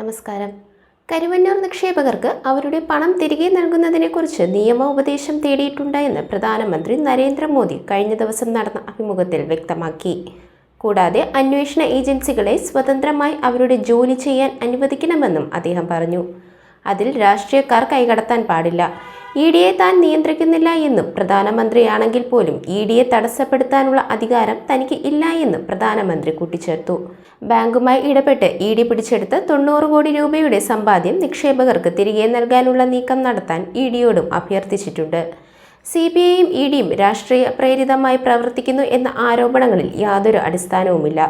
നമസ്കാരം. കരുവന്നൂർ നിക്ഷേപകർക്ക് അവരുടെ പണം തിരികെ നൽകുന്നതിനെക്കുറിച്ച് നിയമോപദേശം തേടിയിട്ടുണ്ടെന്ന് പ്രധാനമന്ത്രി നരേന്ദ്രമോദി കഴിഞ്ഞ ദിവസം നടന്ന അഭിമുഖത്തിൽ വ്യക്തമാക്കി. കൂടാതെ അന്വേഷണ ഏജൻസികളെ സ്വതന്ത്രമായി അവരുടെ ജോലി ചെയ്യാൻ അനുവദിക്കണമെന്നും അദ്ദേഹം പറഞ്ഞു. അതിൽ രാഷ്ട്രീയക്കാർ കൈകടത്താൻ പാടില്ല. ഇ ഡിയെ താൻ നിയന്ത്രിക്കുന്നില്ല എന്നും പ്രധാനമന്ത്രിയാണെങ്കിൽ പോലും ഇ ഡിയെ തടസ്സപ്പെടുത്താനുള്ള അധികാരം തനിക്ക് ഇല്ല എന്നും പ്രധാനമന്ത്രി കൂട്ടിച്ചേർത്തു. ബാങ്കുമായി ഇടപെട്ട് ഇ ഡി പിടിച്ചെടുത്ത് തൊണ്ണൂറ് കോടി രൂപയുടെ സമ്പാദ്യം നിക്ഷേപകർക്ക് തിരികെ നൽകാനുള്ള നീക്കം നടത്താൻ ഇ ഡിയോടും അഭ്യർത്ഥിച്ചിട്ടുണ്ട്. സി ബി ഐയും ഇ ഡിയും രാഷ്ട്രീയ പ്രേരിതമായി പ്രവർത്തിക്കുന്നു എന്ന ആരോപണങ്ങളിൽ യാതൊരു അടിസ്ഥാനവുമില്ല.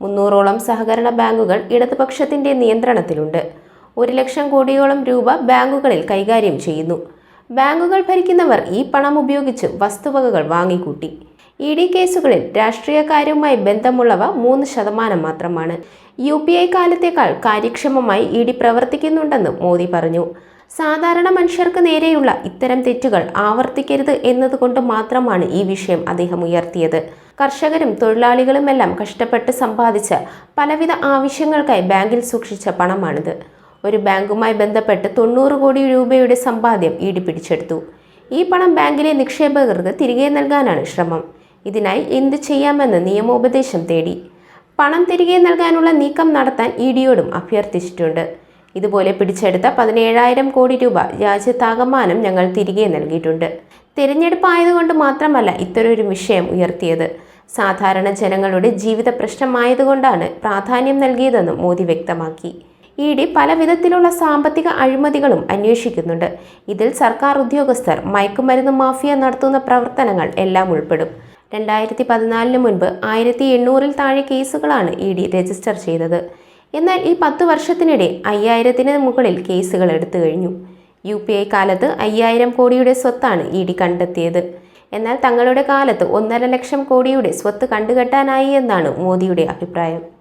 മുന്നൂറോളം സഹകരണ ബാങ്കുകൾ ഇടതുപക്ഷത്തിന്റെ നിയന്ത്രണത്തിലുണ്ട്. ഒരു ലക്ഷം കോടിയോളം രൂപ ബാങ്കുകളിൽ കൈകാര്യം ചെയ്യുന്നു. ബാങ്കുകൾ ഭരിക്കുന്നവർ ഈ പണം ഉപയോഗിച്ച് വസ്തുവകകൾ വാങ്ങിക്കൂട്ടി. ഇ ഡി കേസുകളിൽ രാഷ്ട്രീയക്കാരുമായി ബന്ധമുള്ളവ മൂന്ന് ശതമാനം മാത്രമാണ്. യു പി ഐ കാലത്തേക്കാൾ കാര്യക്ഷമമായി ഇ ഡി പ്രവർത്തിക്കുന്നുണ്ടെന്ന് മോദി പറഞ്ഞു. സാധാരണ മനുഷ്യർക്ക് നേരെയുള്ള ഇത്തരം തെറ്റുകൾ ആവർത്തിക്കരുത് എന്നതുകൊണ്ട് മാത്രമാണ് ഈ വിഷയം അദ്ദേഹം ഉയർത്തിയത്. കർഷകരും തൊഴിലാളികളുമെല്ലാം കഷ്ടപ്പെട്ട് സമ്പാദിച്ച പലവിധ ആവശ്യങ്ങൾക്കായി ബാങ്കിൽ സൂക്ഷിച്ച പണമാണിത്. ഒരു ബാങ്കുമായി ബന്ധപ്പെട്ട് തൊണ്ണൂറ് കോടി രൂപയുടെ സമ്പാദ്യം ഈടി പിടിച്ചെടുത്തു ഈ പണം ബാങ്കിലെ നിക്ഷേപകർക്ക് തിരികെ നൽകാനാണ് ശ്രമം. ഇതിനായി എന്ത് ചെയ്യാമെന്ന് നിയമോപദേശം തേടി. പണം തിരികെ നൽകാനുള്ള നീക്കം നടത്താൻ ഇ ഡിയോടും അഭ്യർത്ഥിച്ചിട്ടുണ്ട്. ഇതുപോലെ പിടിച്ചെടുത്ത പതിനേഴായിരം കോടി രൂപ രാജ്യത്താകമാനം ഞങ്ങൾ തിരികെ നൽകിയിട്ടുണ്ട്. തിരഞ്ഞെടുപ്പ് ആയതുകൊണ്ട് മാത്രമല്ല ഇത്തരൊരു വിഷയം ഉയർത്തിയത്. സാധാരണ ജനങ്ങളുടെ ജീവിത പ്രശ്നമായതുകൊണ്ടാണ് പ്രാധാന്യം നൽകിയതെന്നും മോദി വ്യക്തമാക്കി. ഇ ഡി പല വിധത്തിലുള്ള സാമ്പത്തിക അഴിമതികളും അന്വേഷിക്കുന്നുണ്ട്. ഇതിൽ സർക്കാർ ഉദ്യോഗസ്ഥർ മയക്കുമരുന്ന് മാഫിയ നടത്തുന്ന പ്രവർത്തനങ്ങൾ എല്ലാം ഉൾപ്പെടും. രണ്ടായിരത്തി പതിനാലിന് മുൻപ് ആയിരത്തി എണ്ണൂറിൽ താഴെ കേസുകളാണ് ഇ ഡി രജിസ്റ്റർ ചെയ്തത്. എന്നാൽ ഈ പത്ത് വർഷത്തിനിടെ അയ്യായിരത്തിന് മുകളിൽ കേസുകൾ എടുത്തു കഴിഞ്ഞു. യു പി ഐ കാലത്ത് അയ്യായിരം കോടിയുടെ സ്വത്താണ് ഇ ഡി കണ്ടെത്തിയത്. എന്നാൽ തങ്ങളുടെ കാലത്ത് ഒന്നര ലക്ഷം കോടിയുടെ സ്വത്ത് കണ്ടുകെട്ടാനായി എന്നാണ് മോദിയുടെ അഭിപ്രായം.